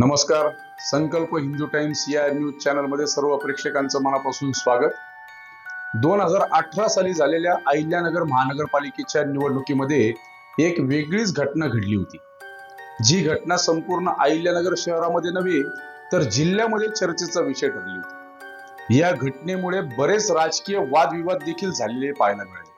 नमस्कार. संकल्प हिंदू टाइम्स या न्यूज चॅनलमध्ये सर्व प्रेक्षकांचं मनापासून स्वागत. दोन हजार अठरा साली झालेल्या अहिल्यानगर महानगरपालिकेच्या निवडणुकीमध्ये एक वेगळीच घटना घडली होती. जी घटना संपूर्ण अहिल्यानगर शहरामध्ये नव्हे तर जिल्ह्यामध्ये चर्चेचा विषय ठरली होती. या घटनेमुळे बरेच राजकीय वादविवाद देखील झालेले पाहायला मिळाले.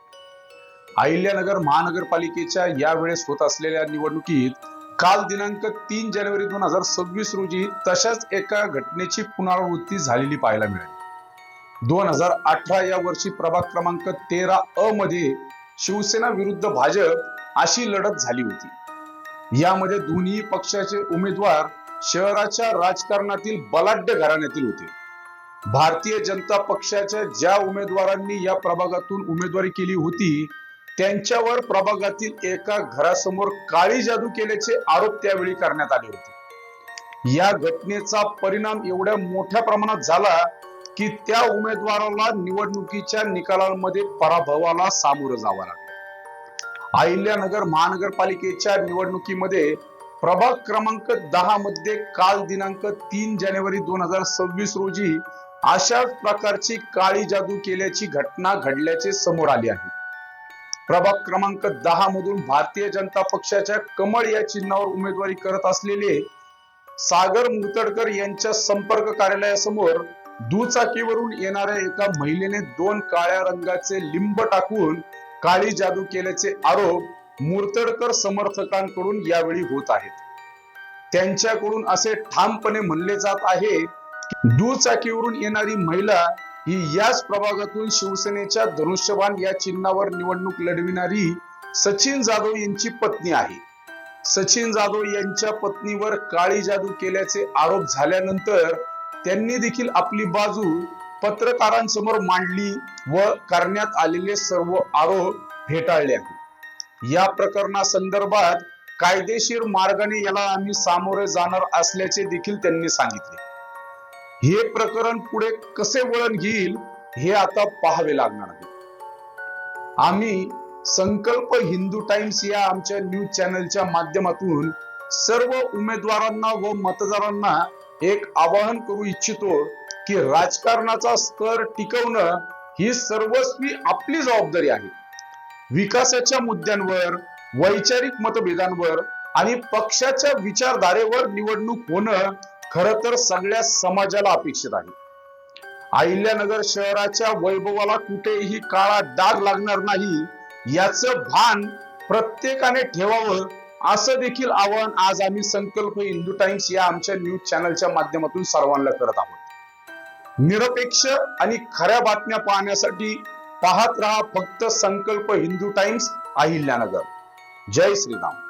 अहिल्यानगर महानगरपालिकेच्या यावेळेस होत असलेल्या निवडणुकीत काल दिनांक तीन जानेवारी दोन हजार सव्वीस रोजी तशाच एका घटनेची पुनरावृत्ती झालेली पाहायला मिळाली. दोन हजार अठरा या वर्षी प्रभाग क्रमांक तेरा अ मध्ये शिवसेना विरुद्ध भाजप अशी लढत झाली होती. यामध्ये दोन्ही पक्षाचे उमेदवार शहराच्या राजकारणातील बलाढ्य घराण्यातील होते. भारतीय जनता पक्षाच्या ज्या उमेदवारांनी या प्रभागातून उमेदवारी केली होती त्यांच्यावर प्रभागातील एका घरासमोर काळी जादू केल्याचे आरोप त्यावेळी करण्यात आले होते. या घटनेचा परिणाम एवढ्या मोठ्या प्रमाणात झाला की त्या उमेदवाराला निवडणुकीच्या निकालांमध्ये पराभवाला सामोरं जावं लागलं. अहिल्यानगर महानगरपालिकेच्या निवडणुकीमध्ये प्रभाग क्रमांक दहा मध्ये काल दिनांक तीन जानेवारी दोन हजार सव्वीस रोजी अशाच प्रकारची काळी जादू केल्याची घटना घडल्याचे समोर आली आहे. प्रभाग क्रमांक दहा मधून भारतीय जनता पक्षाच्या कमळ या चिन्हावर उमेदवारी करत असलेले सागर मुतडकर यांच्या संपर्क कार्यालयासमोर दुचाकीवरून येणाऱ्या एका महिलेने दोन काळ्या रंगाचे लिंब टाकून काळी जादू केल्याचे आरोप मुर्तडकर समर्थकांकडून यावेळी होत आहेत. त्यांच्याकडून असे ठामपणे म्हणले जात आहे दुचाकीवरून येणारी महिला ही याच प्रभागातून शिवसेनेच्या धनुष्यबाण या चिन्हावर निवडणूक लढविणारी सचिन जाधव यांची पत्नी आहे. सचिन जाधव यांच्या पत्नीवर काळी जादू केल्याचे आरोप झाल्यानंतर त्यांनी देखील आपली बाजू पत्रकारांसमोर मांडली व करण्यात आलेले सर्व आरोप फेटाळले. आहेत या प्रकरणासंदर्भात कायदेशीर मार्गाने याला आम्ही सामोरे जाणार असल्याचे देखील त्यांनी सांगितले. हे प्रकरण पुढे कसे वळण घेईल हे आता पाहावे लागणार आहे. आम्ही संकल्प हिंदू टाइम्स या आमच्या न्यूज चॅनलच्या माध्यमातून सर्व उमेदवारांना व मतदारांना एक आवाहन करू इच्छितो की राजकारणाचा स्तर टिकवणं ही सर्वस्वी आपली जबाबदारी आहे. विकासाच्या मुद्द्यांवर वैचारिक मतभेदांवर आणि पक्षाच्या विचारधारेवर निवडणूक होणं खर तर सगळ्या समाजाला अपेक्षित आहे. अहिल्यानगर शहराच्या वैभवाला कुठेही काळा डाग लागणार नाही याच भान प्रत्येकाने ठेवावं असं देखील आवाहन आज आम्ही संकल्प हिंदू टाइम्स या आमच्या न्यूज चॅनलच्या माध्यमातून सर्वांना करत आहोत. निरपेक्ष आणि खऱ्या बातम्या पाहण्यासाठी पाहत रहा फक्त संकल्प हिंदू टाइम्स अहिल्यानगर. जय श्रीराम.